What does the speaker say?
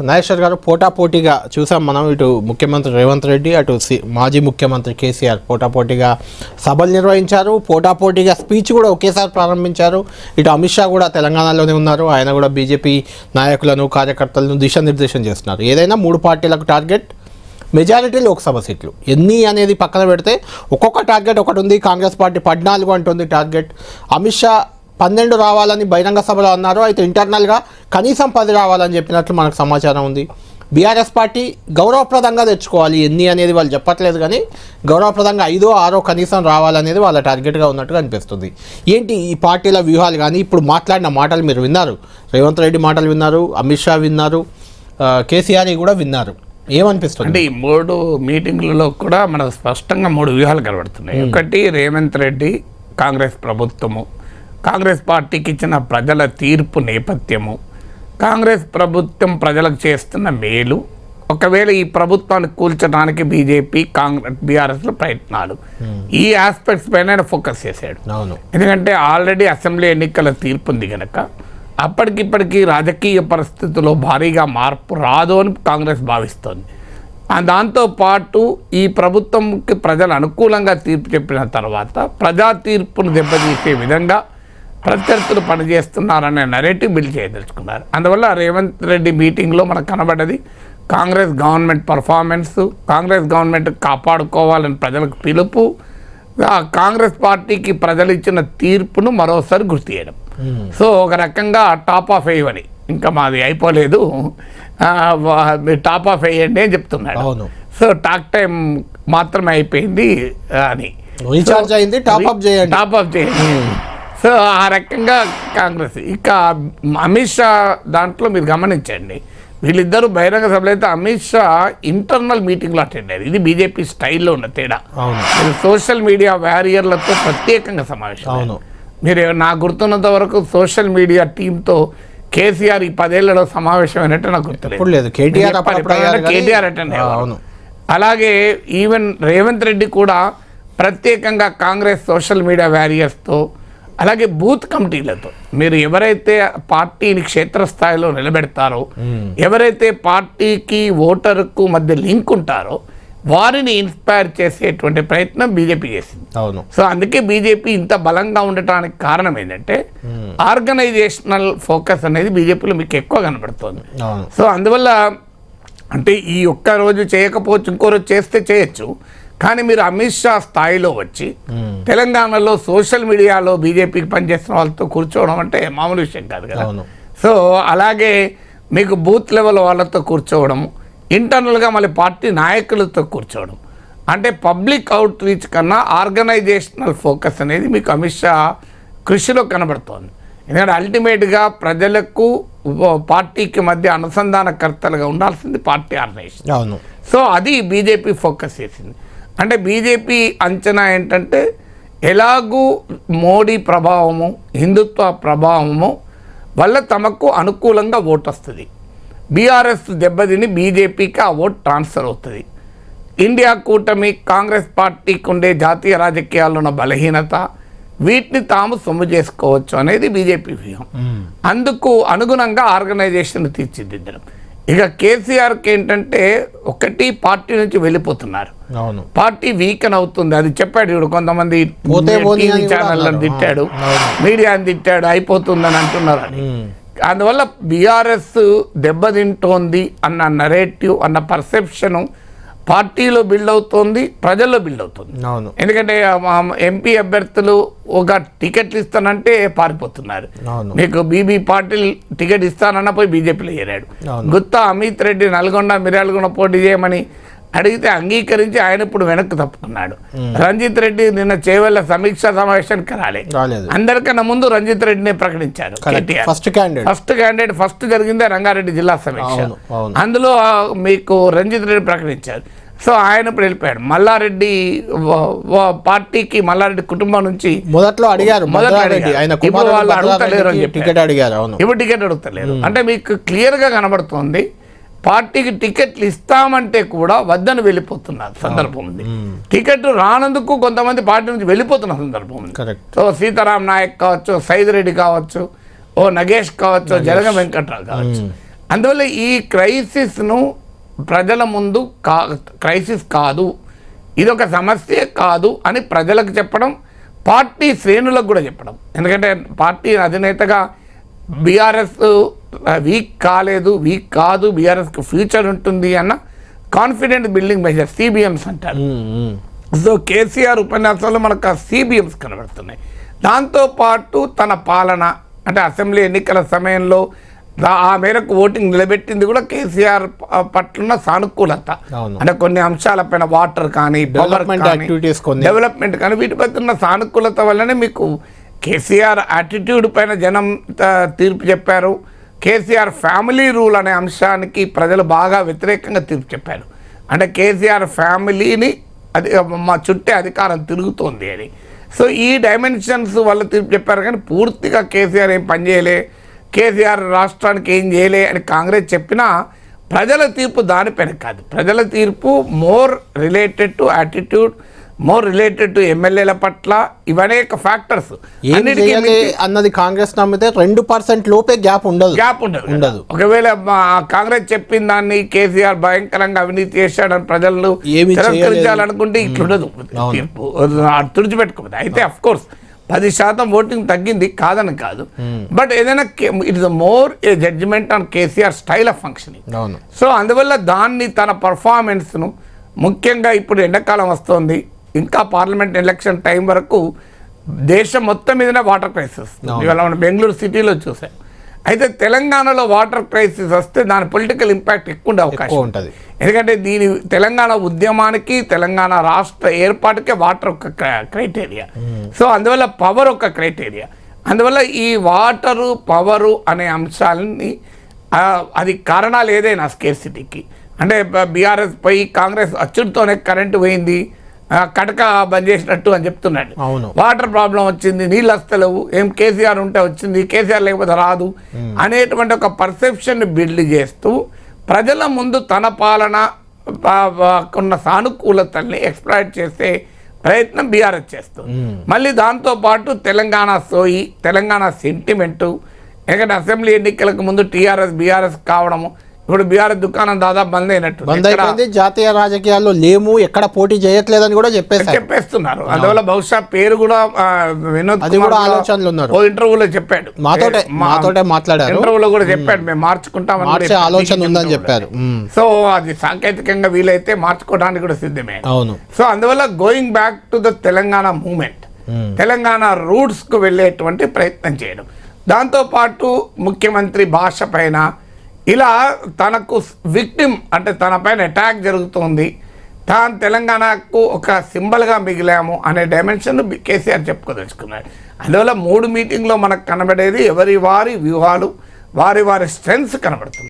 నాగేశ్వర్ గారు పోటాపోటీగా చూసాం మనం ఇటు ముఖ్యమంత్రి రేవంత్ రెడ్డి అటు మాజీ ముఖ్యమంత్రి కేసీఆర్ పోటాపోటీగా సభలు నిర్వహించారు. పోటాపోటీగా స్పీచ్ కూడా ఒకేసారి ప్రారంభించారు. ఇటు అమిత్ షా కూడా తెలంగాణలోనే ఉన్నారు. ఆయన కూడా బీజేపీ నాయకులను కార్యకర్తలను దిశానిర్దేశం చేస్తున్నారు. ఏదైనా మూడు పార్టీలకు టార్గెట్? మెజారిటీ లోక్సభ సీట్లు. ఎన్ని అనేది పక్కన పెడితే ఒక్కొక్క టార్గెట్ ఒకటి ఉంది. కాంగ్రెస్ పార్టీ పద్నాలుగు అంటుంది టార్గెట్. అమిత్ షా పన్నెండు రావాలని బహిరంగ సభలో అన్నారు. అయితే ఇంటర్నల్గా కనీసం పది రావాలని చెప్పినట్లు మనకు సమాచారం ఉంది. బీఆర్ఎస్ పార్టీ గౌరవప్రదంగా తెచ్చుకోవాలి. ఎన్ని అనేది వాళ్ళు చెప్పట్లేదు కానీ గౌరవప్రదంగా ఐదో ఆరో కనీసం రావాలనేది వాళ్ళ టార్గెట్గా ఉన్నట్టుగా అనిపిస్తుంది. ఏంటి ఈ పార్టీల వ్యూహాలు కానీ ఇప్పుడు మాట్లాడిన మాటలు మీరు విన్నారు. రేవంత్ రెడ్డి మాటలు విన్నారు అమిత్ షా విన్నారు కేసీఆర్ కూడా విన్నారు. ఏమనిపిస్తుంది? అంటే ఈ మూడు మీటింగ్లలో కూడా మనకు స్పష్టంగా మూడు వ్యూహాలు కనబడుతున్నాయి. ఒకటి రేవంత్ రెడ్డి కాంగ్రెస్ ప్రభుత్వము. కాంగ్రెస్ పార్టీకి ఇచ్చిన ప్రజల తీర్పు నేపథ్యము కాంగ్రెస్ ప్రభుత్వం ప్రజలకు చేస్తున్న మేలు ఒకవేళ ఈ ప్రభుత్వాన్ని కూల్చడానికి బీజేపీ కాంగ్రెస్ బీఆర్ఎస్ల ప్రయత్నాలు. ఈ ఆస్పెక్ట్స్ పైన ఫోకస్ చేశాడు. ఎందుకంటే ఆల్రెడీ అసెంబ్లీ ఎన్నికల తీర్పు ఉంది కనుక అప్పటికిప్పటికీ రాజకీయ పరిస్థితుల్లో భారీగా మార్పు రాదు అని కాంగ్రెస్ భావిస్తోంది. ఆ దాంతో పాటు ఈ ప్రభుత్వంకి ప్రజలు అనుకూలంగా తీర్పు చెప్పిన తర్వాత ప్రజా తీర్పును దెబ్బతీసే విధంగా ప్రత్యర్థులు పనిచేస్తున్నారనే నరేటివ్ బిల్డ్ చేయదలుచుకున్నారు అందువల్ల రేవంత్ రెడ్డి మీటింగ్లో మనకు కనబడ్డది Congress government performance Congress government కాపాడుకోవాలని ప్రజలకు పిలుపు కాంగ్రెస్ పార్టీకి ప్రజలు ఇచ్చిన తీర్పును మరోసారి గుర్తు చేయడం. సో ఒక రకంగా టాప్ ఆఫ్ వేయమని ఇంకా మాది అయిపోలేదు. టాప్ ఆఫ్ వేయండి అని చెప్తున్నాడు. సో టాక్ టైం మాత్రమే అయిపోయింది అని. రీఛార్జ్ అయింది టాప్ అప్ చేయండి. టాప్ అప్ చేయండి. సో ఆ రకంగా కాంగ్రెస్. ఇక అమిత్ షా దాంట్లో మీరు గమనించండి. వీళ్ళిద్దరూ బహిరంగ సభలో అయితే అమిత్ షా ఇంటర్నల్ మీటింగ్లో అటెండ్ అయ్యారు. ఇది బీజేపీ స్టైల్లో ఉన్న తేడా. అవును. మీరు సోషల్ మీడియా వ్యారియర్లతో ప్రత్యేకంగా సమావేశం అవును. మీరు నాకు గుర్తున్నంత వరకు సోషల్ మీడియా టీంతో కేసీఆర్ ఈ పదేళ్ళలో సమావేశం అయినట్టు నాకు గుర్తులేదు. లేదు. KTR KTR attend. అవును. అలాగే ఈవెన్ రేవంత్ రెడ్డి కూడా ప్రత్యేకంగా కాంగ్రెస్ సోషల్ మీడియా వ్యారియర్స్తో అలాగే బూత్ కమిటీలతో. మీరు ఎవరైతే పార్టీని క్షేత్రస్థాయిలో నిలబెడతారో ఎవరైతే పార్టీకి ఓటర్కు మధ్య లింక్ ఉంటారో వారిని ఇన్స్పైర్ చేసేటువంటి ప్రయత్నం బీజేపీ చేసింది. అవును. సో అందుకే బీజేపీ ఇంత బలంగా ఉండటానికి కారణం ఏంటంటే ఆర్గనైజేషనల్ ఫోకస్ అనేది బీజేపీలో మీకు ఎక్కువ కనబడుతుంది. సో అందువల్ల అంటే ఈ ఒక్క రోజు చేయకపోవచ్చు ఇంకో రోజు చేస్తే చేయొచ్చు. కానీ మీరు అమిత్ షా స్థాయిలో వచ్చి తెలంగాణలో సోషల్ మీడియాలో బీజేపీకి పనిచేస్తున్న వాళ్ళతో కూర్చోవడం అంటే మామూలు విషయం కాదు కదా. సో అలాగే మీకు బూత్ లెవెల్ వాళ్ళతో కూర్చోవడం ఇంటర్నల్గా మళ్ళీ పార్టీ నాయకులతో కూర్చోవడం అంటే పబ్లిక్ అవుట్ రీచ్ కన్నా ఆర్గనైజేషనల్ ఫోకస్ అనేది మీకు అమిత్ షా కృషిలో కనబడుతోంది. ఎందుకంటే అల్టిమేట్గా ప్రజలకు పార్టీకి మధ్య అనుసంధానకర్తలుగా ఉండాల్సింది పార్టీ ఆర్గనైజేషన్. అవును. సో అది బీజేపీ ఫోకస్ చేసింది. అంటే బీజేపీ అంచనా ఏంటంటే ఎలాగూ మోడీ ప్రభావము హిందుత్వ ప్రభావము వల్ల తమకు అనుకూలంగా ఓటు వస్తుంది. బీఆర్ఎస్ దెబ్బతిని బీజేపీకి ఆ ఓట్ ట్రాన్స్ఫర్ అవుతుంది. ఇండియా కూటమి కాంగ్రెస్ పార్టీకి ఉండే జాతీయ రాజకీయాల్లో ఉన్న బలహీనత వీటిని తాము సొమ్ము చేసుకోవచ్చు అనేది బీజేపీ వ్యూహం. అందుకు అనుగుణంగా ఆర్గనైజేషన్ తీర్చిదిద్దడం. ఇక కేసీఆర్కి ఏంటంటే ఒకటి పార్టీ నుంచి వెళ్ళిపోతున్నారు. అవును. పార్టీ వీకెన్ అవుతుంది. అది చెప్పాడు ఇప్పుడు కొంతమంది టీవీ ఛానళ్ళని. తిట్టాడు. మీడియాని తిట్టాడు అయిపోతుందని అంటున్నారు అని. అందువల్ల బీఆర్ఎస్ దెబ్బతింటోంది అన్న నరేటివ్ అన్న పర్సెప్షన్ పార్టీలో బిల్డ్ అవుతోంది ప్రజల్లో బిల్డ్ అవుతుంది. అవును. ఎందుకంటే ఎంపీ అభ్యర్థులు ఒక టికెట్లు ఇస్తానంటే పారిపోతున్నారు. మీకు బీబీ పాటిల్ టికెట్ ఇస్తానన్న పోయి బీజేపీలో చేరాడు. గుత్తా అమిత్ రెడ్డి నల్గొండ మిర్యాలగొండ పోటీ చేయమని అడిగితే అంగీకరించి ఆయన ఇప్పుడు వెనక్కి తప్పుకున్నాడు. రంజిత్ రెడ్డి నిన్న చేవెళ్ళ సమీక్ష సమావేశానికి రాలే. రాలేదు. అందరికన్నా ముందు రంజిత్ రెడ్డిని ప్రకటించారు first candidate first candidate first జరిగిందే రంగారెడ్డి జిల్లా సమీక్ష. అందులో మీకు రంజిత్ రెడ్డి ప్రకటించారు. సో ఆయన ఇప్పుడు వెళ్ళిపోయాడు. మల్లారెడ్డి పార్టీకి మల్లారెడ్డి కుటుంబం నుంచి మొదట్లో అడిగారు. ఇప్పుడు వాళ్ళు అడుగుతలేరు అని చెప్పారు. టికెట్ అడిగారు. ఇప్పుడు టికెట్ అడుగుతలేరు. అంటే మీకు క్లియర్గా కనబడుతోంది పార్టీకి టికెట్లు ఇస్తామంటే కూడా వద్దని వెళ్ళిపోతున్నారు సందర్భం ఉంది. టికెట్ రానందుకు కొంతమంది పార్టీ నుంచి వెళ్ళిపోతున్న సందర్భం ఉంది. సో సీతారాం నాయక్ కావచ్చు సైద్ రెడ్డి కావచ్చు ఓ నగేష్ కావచ్చు జలగ వెంకట్రావు కావచ్చు. అందువల్ల ఈ క్రైసిస్ను ప్రజల ముందు కా క్రైసిస్ కాదు ఇది ఒక సమస్య కాదు అని ప్రజలకు చెప్పడం పార్టీ శ్రేణులకు కూడా చెప్పడం. ఎందుకంటే పార్టీ అధినేతగా బీఆర్ఎస్ వీక్ కాలేదు వీక్ కాదు బీఆర్ఎస్కి ఫ్యూచర్ ఉంటుంది అన్న కాన్ఫిడెంట్ బిల్డింగ్ మెజర్ సిబిఎంస్ అంటారు. సో కేసీఆర్ ఉపన్యాసాలు మనకు సిబిఎంస్ కనబడుతున్నాయి దాంతోపాటు తన పాలన అంటే అసెంబ్లీ ఎన్నికల సమయంలో ఆ మేరకు ఓటింగ్ నిలబెట్టింది కూడా కేసీఆర్ పట్ల సానుకూలత. అంటే కొన్ని అంశాలపైన వాటర్ కానీ. డెవలప్మెంట్ కానీ వీటి పట్ల ఉన్న సానుకూలత వల్లనే మీకు కేసీఆర్ యాటిట్యూడ్ పైన జనం తీర్పు చెప్పారు కేసీఆర్ ఫ్యామిలీ రూల్ అనే అంశానికి ప్రజలు బాగా వ్యతిరేకంగా తీర్పు చెప్పారు. అంటే కేసీఆర్ ఫ్యామిలీని అది మా చుట్టే అధికారం తిరుగుతోంది అని. సో ఈ డైమెన్షన్స్ వల్ల తీర్పు చెప్పారు కానీ పూర్తిగా కేసీఆర్ ఏం పనిచేయలే కేసీఆర్ రాష్ట్రానికి ఏం చేయలే అని కాంగ్రెస్ చెప్పినా ప్రజల తీర్పు దానిపైన కాదు. ప్రజల తీర్పు more related to attitude more related to ఎమ్మెల్యేల పట్ల ఇవనేక ఫ్యాక్టర్స్ అన్నది కాంగ్రెస్ నమ్మితే రెండు పర్సెంట్ లోపే గ్యాప్ ఉండదు. గ్యాప్ ఉండదు. ఉండదు. ఒకవేళ కాంగ్రెస్ చెప్పిన దాన్ని కేసీఆర్ భయంకరంగా అవినీతి చేశాడని ప్రజలు ఏమీ తిరస్కరించాలనుకుంటే ఇట్లుండదు. తుడిచిపెట్టుకోదు అయితే అఫ్ కోర్స్ పది శాతం ఓటింగ్ తగ్గింది కాదని కాదు. బట్ ఏదైనా it is more a judgement on KCR style of functioning అవును. సో అందువల్ల దాన్ని తన పర్ఫార్మెన్స్ను ముఖ్యంగా ఇప్పుడు ఎండాకాలం వస్తుంది. ఇంకా పార్లమెంట్ ఎలక్షన్ టైం వరకు దేశం మొత్తం మీదనే వాటర్ క్రైసిస్ ఇవాళ మనం బెంగళూరు సిటీలో చూసాం. అయితే తెలంగాణలో వాటర్ క్రైసిస్ వస్తే దాని పొలిటికల్ ఇంపాక్ట్ ఎక్కువ ఉండే అవకాశం. ఉంటుంది. ఎందుకంటే దీని తెలంగాణ ఉద్యమానికి తెలంగాణ రాష్ట్ర ఏర్పాటుకే వాటర్ ఒక క్రైటీరియా. సో అందువల్ల పవర్ ఒక క్రైటీరియా. అందువల్ల ఈ వాటరు పవరు అనే అంశాలని అది కారణాలు ఏదైనా స్కేర్సిటీకి. అంటే బీఆర్ఎస్ పోయి కాంగ్రెస్ అచ్చుడితోనే కరెంటు పోయింది. కటక బంద్ చేసినట్టు అని చెప్తున్నాడు. అవును. వాటర్ ప్రాబ్లం వచ్చింది నీళ్ళు వస్తలేవు ఏం కేసీఆర్ ఉంటే వచ్చింది కేసీఆర్ లేకపోతే రాదు అనేటువంటి ఒక పర్సెప్షన్ బిల్డ్ చేస్తూ ప్రజల ముందు తన పాలన ఉన్న సానుకూలతల్ని ఎక్స్ప్లాయిట్ చేసే ప్రయత్నం బీఆర్ఎస్ చేస్తుంది. మళ్ళీ దాంతో పాటు తెలంగాణ సోయి తెలంగాణ సెంటిమెంటు ఎందుకంటే అసెంబ్లీ ఎన్నికలకు ముందు టీఆర్ఎస్ బీఆర్ఎస్ కావడము ఇప్పుడు బీఆర్ఎస్ దుకాణం దాదాపు బంద్ అయినట్టు బంద్ అయిపోయింది. జాతీయ రాజకీయాల్లో లేము ఎక్కడ పోటీ చేయట్లేదని కూడా చెప్పేశారు. చెప్పేస్తున్నారు. అందువల్ల బహుశా పేరు కూడా వినోద్ అది కూడా ఆలోచనలు ఉన్నారు. ఓ ఇంటర్వ్యూలో చెప్పాడు. మాతోటే ఏ, మా- మాతోటే మాట్లాడారు. ఇంటర్వ్యూలో కూడా చెప్పాడు మేము మార్చుకుంటామని కూడా మార్చే చెప్పాడు. ఆలోచన ఉందని. చెప్పారు. సో అది సాంకేతికంగా వీలైతే మార్చుకోవడానికి కూడా సిద్ధమే. అవును. సో అందువల్ల going back to the Telangana movement Telangana రూట్స్కు వెళ్ళేటువంటి ప్రయత్నం చేయడం. దాంతోపాటు ముఖ్యమంత్రి భాష పైన ఇలా తనకు విక్టిమ్ అంటే తన పైన అటాక్ జరుగుతోంది. తాను తెలంగాణకు ఒక సింబల్గా మిగిలాము అనే డైమెన్షన్ కేసీఆర్ చెప్పుకోదలుచుకున్నాడు. అందువల్ల మూడు మీటింగ్లో మనకు కనబడేది ఎవరి వారి వ్యూహాలు వారి వారి స్ట్రెంగ్స్ కనబడుతుంది.